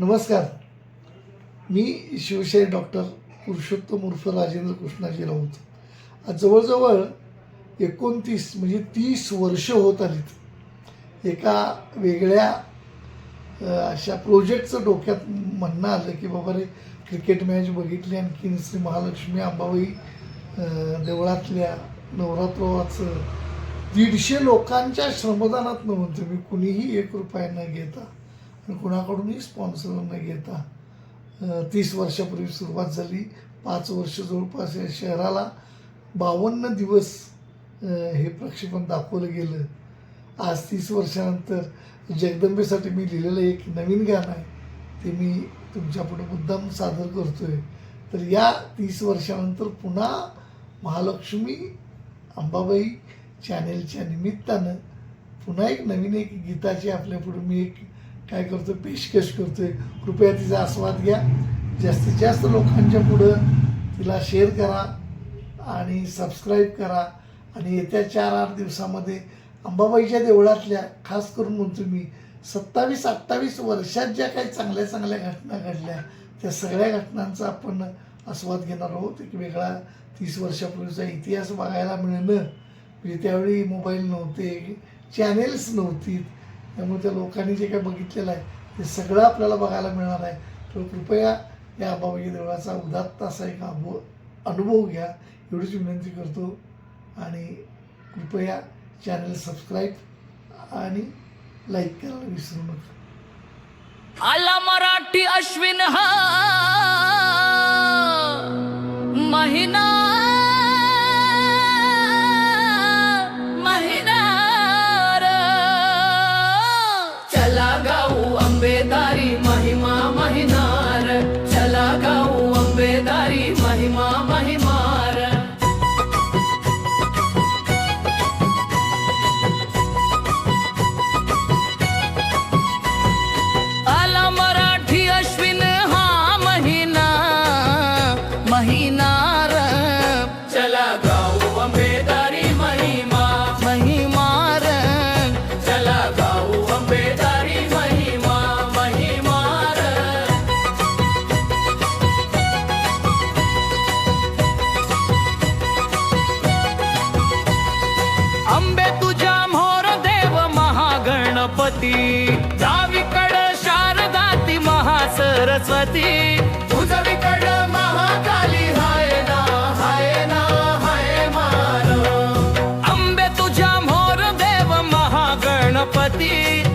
नमस्कार. मी शिवशाही डॉक्टर पुरुषोत्तम उर्फ राजेंद्र कृष्णाजी राऊत. आज जवळजवळ एकोणतीस म्हणजे तीस वर्ष होत आलीत. एका वेगळ्या अशा प्रोजेक्टचं डोक्यात म्हणणं आलं की बाबा रे क्रिकेट मॅच बघितली आणखीन श्री महालक्ष्मी अंबाबाई देवळातल्या नवरात्रोत्सव दीडशे लोकांच्या श्रमदानात म्हणतो मी कुणीही एक रुपया न घेता कुणाकडूनही स्पॉन्सर न घेता तीस वर्षापूर्वी सुरुवात झाली. पाच वर्ष जवळपास या शहराला बावन्न दिवस हे प्रक्षेपण दाखवलं गेलं. आज तीस वर्षानंतर जगदंबेसाठी मी लिहिलेलं एक नवीन गाणं आहे. ते मी तुमच्यापुढे मुद्दाम सादर करतो आहे तर या तीस वर्षानंतर पुन्हा महालक्ष्मी अंबाबाई चॅनेलच्या निमित्तानं पुन्हा एक नवीन एक गीताची आपल्यापुढे मी एक काय करतो पेशकश करतोय. कृपया तिचा आस्वाद घ्या. जास्तीत जास्त लोकांच्या पुढं तिला शेअर करा आणि सबस्क्राईब करा. आणि येत्या चार आठ दिवसामध्ये अंबाबाईच्या देवळातल्या खास करून म्हणतो मी सत्तावीस अठ्ठावीस वर्षात ज्या काही चांगल्या चांगल्या घटना घडल्या त्या सगळ्या घटनांचा आपण आस्वाद घेणार आहोत. एक वेगळा तीस वर्षापूर्वीचा इतिहास बघायला मिळणं. म्हणजे त्यावेळी मोबाईल नव्हते चॅनेल्स नव्हती त्यामुळे त्या लोकांनी जे काही बघितलेलं आहे ते सगळं आपल्याला बघायला मिळणार आहे. तर कृपया या अंबाबाई देवळाचा उदात्त असा एक अनुभव अनुभव घ्या. एवढीच विनंती करतो. आणि कृपया चॅनल सबस्क्राईब आणि लाईक करायला विसरू नका. आला मराठी अश्विन हा. महिनार चला गाऊ अंबेदारी महिमा। महिमार चला गाऊ अंबेदारी महिमा महिमार अंबे तुझ्या मोर देव महागणपती डावीकड शारदाती महासरस्वती महागणपती